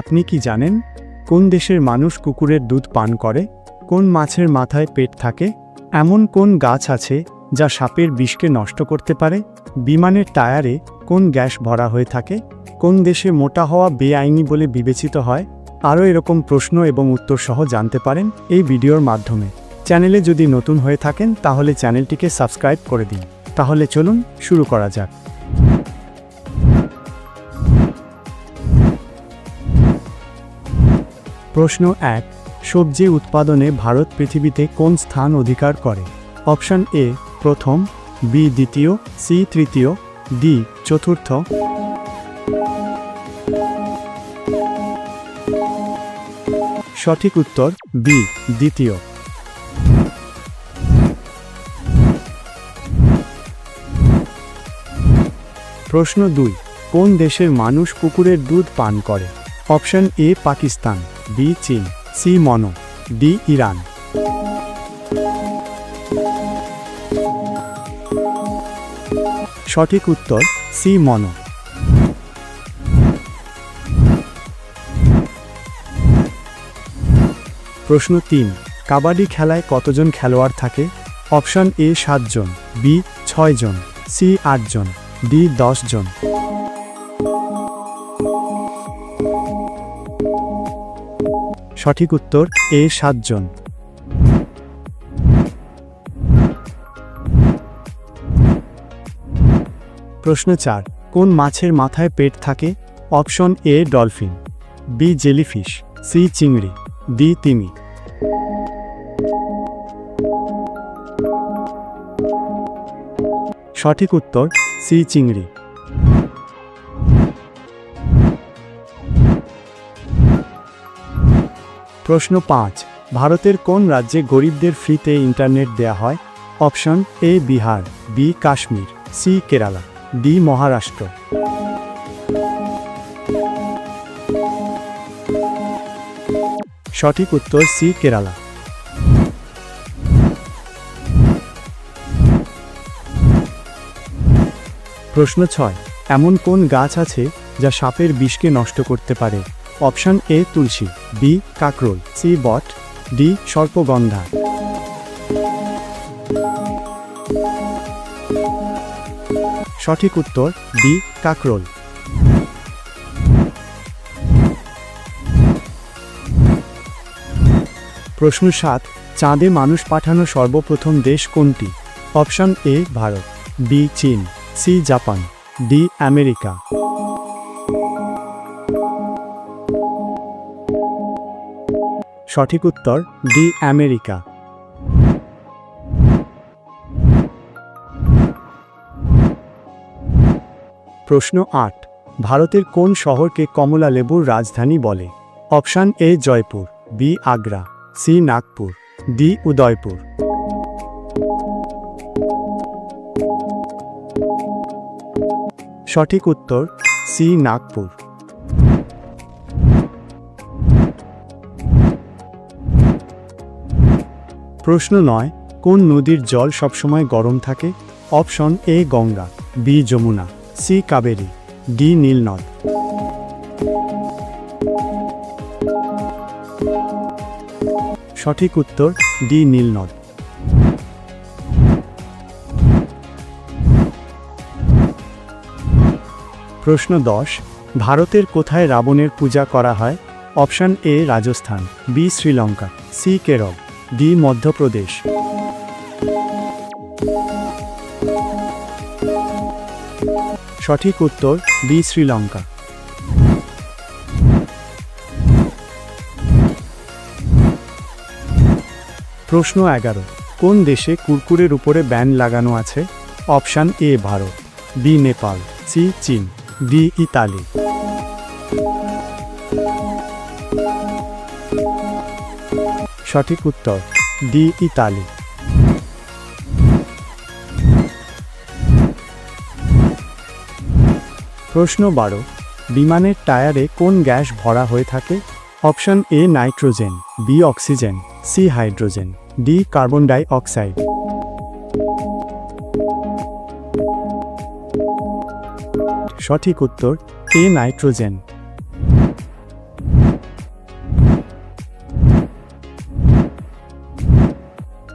আপনি কি জানেন কোন দেশের মানুষ কুকুরের দুধ পান করে, কোন মাছের মাথায় পেট থাকে, এমন কোন গাছ আছে যা সাপের বিষকে নষ্ট করতে পারে, বিমানের টায়ারে কোন গ্যাস ভরা হয়ে থাকে, কোন দেশে মোটা হওয়া বেআইনি বলে বিবেচিত হয়, আরও এরকম প্রশ্ন এবং উত্তর সহ জানতে পারেন এই ভিডিওর মাধ্যমে। চ্যানেলে যদি নতুন হয়ে থাকেন তাহলে চ্যানেলটিকে সাবস্ক্রাইব করে দিন। তাহলে চলুন শুরু করা যাক। প্রশ্ন এক, সবজি উৎপাদনে ভারত পৃথিবীতে কোন স্থান অধিকার করে? অপশন এ, প্রথম, বি, দ্বিতীয়, সি, তৃতীয়, ডি, চতুর্থ। সঠিক উত্তর, বি, দ্বিতীয়। প্রশ্ন দুই, কোন দেশের মানুষ কুকুরের দুধ পান করে? Option A, Pakistan. বি চীন সি মনো ডি ইরান। সঠিক উত্তর সি মনো। প্রশ্ন তিন, কাবাডি খেলায় কতজন খেলোয়াড় থাকে? অপশন এ সাতজন, বি ছয় জন সি আটজন, ডি দশ জন সঠিক উত্তর, এ সাতজন। প্রশ্ন চার, কোন মাছের মাথায় পেট থাকে? Option A, dolphin. B, jellyfish. C, চিংড়ি। ডি, তিমি। সঠিক উত্তর, সি, চিংড়ি। প্রশ্ন পাঁচ, ভারতের কোন রাজ্যে গরিবদের ফ্রিতে ইন্টারনেট দেয়া হয়? Option A, Bihar, B, Kashmir, C, Kerala, D, Maharashtra. সঠিক উত্তর সি, কেরালা। প্রশ্ন ছয়, এমন কোন গাছ আছে যা সাপের বিষকে নষ্ট করতে পারে? অপশন এ তুলসী বি কাকরোল সি বট ডি সর্পগন্ধা। সঠিক উত্তর বি কাকরোল। প্রশ্ন সাত, চাঁদে মানুষ পাঠানো সর্বপ্রথম দেশ কোনটি? অপশন এ ভারত বি চীন সি জাপান ডি আমেরিকা। সঠিক উত্তর, ডি, আমেরিকা। প্রশ্ন আট, ভারতের কোন শহরকে কমলা লেবুর রাজধানী বলে? Option A, Jaipur, B, Agra, C, Nagpur, D, Udaipur. সঠিক উত্তর, সি, নাগপুর। প্রশ্ন নয়, কোন নদীর জল সবসময় গরম থাকে? Option A, Ganga, B, Yamuna, C, Kaveri, D, নীলনদ। সঠিক উত্তর, ডি, নীলনদ। প্রশ্ন দশ, ভারতের কোথায় রাবণের পূজা করা হয়? Option A, Rajasthan, B, Sri Lanka, C, Kerala. D Madhya Pradesh. সঠিক উত্তর বি শ্রীলঙ্কা। প্রশ্ন এগারো, কোন দেশে কুরকুরের উপরে ব্যান লাগানো আছে? Option A, Bharat, B, Nepal, C, চীন, ডি, ইতালি। সঠিক উত্তর, ডি, ইতালি। প্রশ্ন বারো, বিমানের টায়ারে কোন গ্যাস ভরা হয়ে থাকে? Option A, nitrogen, B, oxygen, C, hydrogen, D, carbon dioxide. সঠিক উত্তর, এ, নাইট্রোজেন।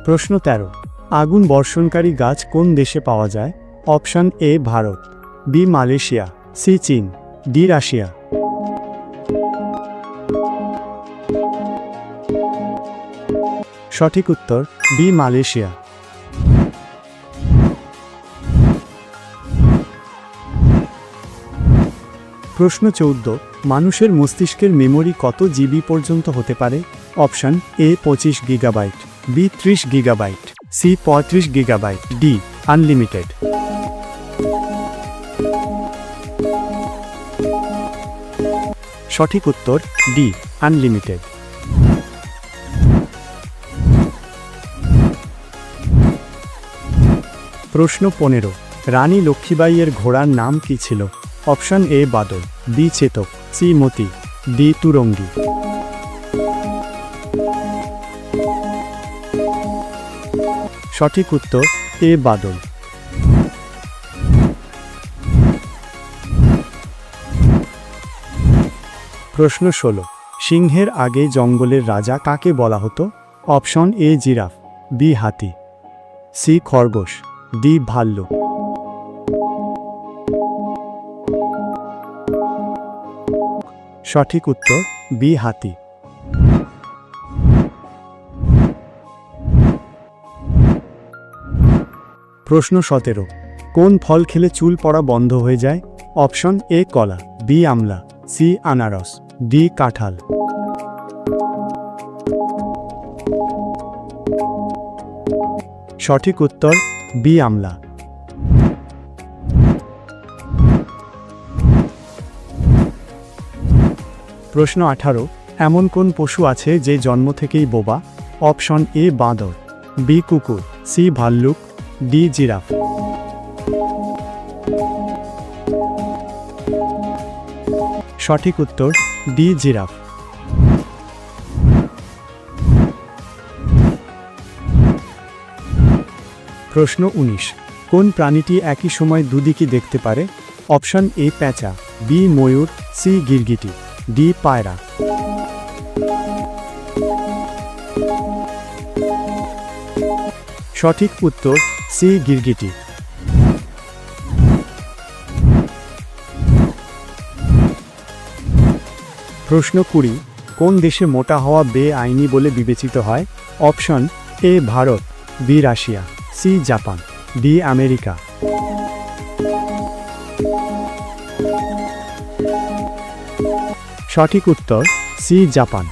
প্রশ্ন তেরো। আগুন বর্ষণকারী গাছ কোন দেশে পাওয়া যায়? Option A, Bharat. B, Malaysia. C, চীন। D, Russia. সঠিক উত্তর, বি, মালয়েশিয়া। প্রশ্ন চৌদ্দ। মানুষের মস্তিষ্কের মেমোরি কত জিবি পর্যন্ত হতে পারে? অপশন এ, পঁচিশ গিগাবাইট। বি ত্রিশ গিগাবাইট সি পঁয়ত্রিশ গিগাবাইট ডি আনলিমিটেড সঠিক উত্তর ডি আনলিমিটেড প্রশ্ন পনেরো, রানী লক্ষ্মীবাইয়ের ঘোড়ার নাম কি ছিল? Option A, Badal, B, Chetak, C, Moti, D, Turangi. সঠিক উত্তর, এ বাদল। প্রশ্ন ষোলো, সিংহের আগে জঙ্গলের রাজা কাকে বলা হতো? অপশন এ, জিরাফ, বি, হাতি, সি, খরগোশ, ডি, ভাল্লুক। সঠিক উত্তর, বি, হাতি। প্রশ্ন সতেরো। কোন ফল খেলে চুল পড়া বন্ধ হয়ে যায়? অপশন এ কলা, বি আমলা, সি আনারস, ডি কাঁঠাল। সঠিক উত্তর, বি আমলা। প্রশ্ন আঠারো, এমন কোন পশু আছে যে জন্ম থেকেই বোবা? অপশন এ বাঁদর, বি কুকুর, সি ভাল্লুক ডি জিরাফ। সঠিক উত্তর ডি জিরাফ। প্রশ্ন উনিশ, কোন প্রাণীটি একই সময় দুদিকে দেখতে পারে? অপশন এ প্যাঁচা, বি ময়ূর, সি গিরগিটি, ডি পায়রা। সঠিক উত্তর সি গিরগিটি। প্রশ্ন কুড়ি, কোন দেশে মোটা হওয়া বেআইনি বলে বিবেচিত হয়? Option, A Bharat, B Russia, C Japan, D America. সঠিক উত্তর, সি জাপান।